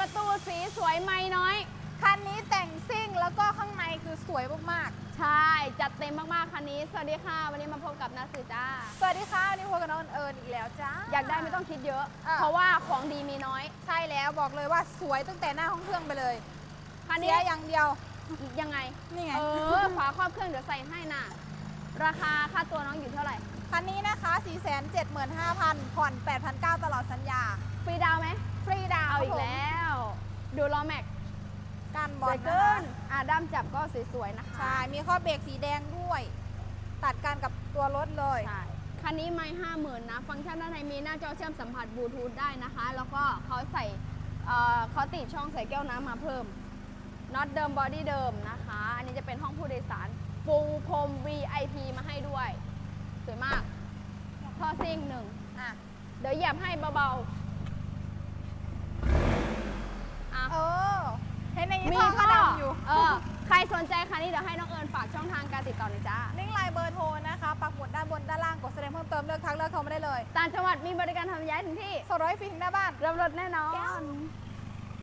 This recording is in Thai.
ประตูสีสวยไม่น้อย คันนี้แต่งซิ่งแล้วก็ข้างในคือสวยมากใช่ จัดเต็มมาก ๆ คันนี้ สวัสดีค่ะ วันนี้มาพบกับนาสือจ้า ๆ สวัสดีค่ะวันนี้พบกับน้องเอิญอีกแล้วจ้า อยากได้ไม่ต้องคิดเยอะ อะ เพราะว่าของดีมีน้อย ใช่แล้วบอกเลยว่าสวยตั้งแต่หน้าห้องเครื่องไปเลยคันเสีนี้ยอย่างเดียว ยังไง นี่ไง เออฝาครอบเครื่องเดี๋ยวใส่ให้น่ะ ราคาค่าตัวน้องอยู่เท่าไหร่ คันนี้นะคะ 475,000ผ่อน8,900ตลอด ดูล้อแม็กกันบสอวลยนะเกินคะอะด้ามจับก็สวยๆนะคะใช่มีข้อเบรกสีแดงด้วย ตัดกันกับตัวรถเลย ใช่คันนี้ไม่ห้าหมื่นนะ ฟังก์ชันด้านในมีหน้าจอเชื่อมสัมผัสบลูทูธได้นะคะ แล้วก็เขาใส่เอ่อเขาติดช่องใส่แก้วน้ำมาเพิ่มน็อตเดิมบอดี้เดิมนะคะ อันนี้จะเป็นห้องผู้โดยสารฟูลพรม VIP มาให้ด้วย สวยมากท่อซิ่งหนึ่ง อะ เดี๋ยวเหยียบให้เบาๆอะ เออ เห็นในนี้มีท่อก็ท่อดำอยู่ เออ ใครสนใจคันนี้เดี๋ยวให้น้องเอิญฝากช่องทางการติดต่อหน่อยจ้าลิงก์ไลน์เบอร์โทรนะคะ ปักหมุดด้านบนด้านล่าง กดแสดงเพิ่มเติมเลือกทักเลือกโทรมาได้เลย ต่างจังหวัดมีบริการทำย้ายถึงที่สร้อยฟรีถึงหน้าบ้าน รับรถแน่นอแก้วน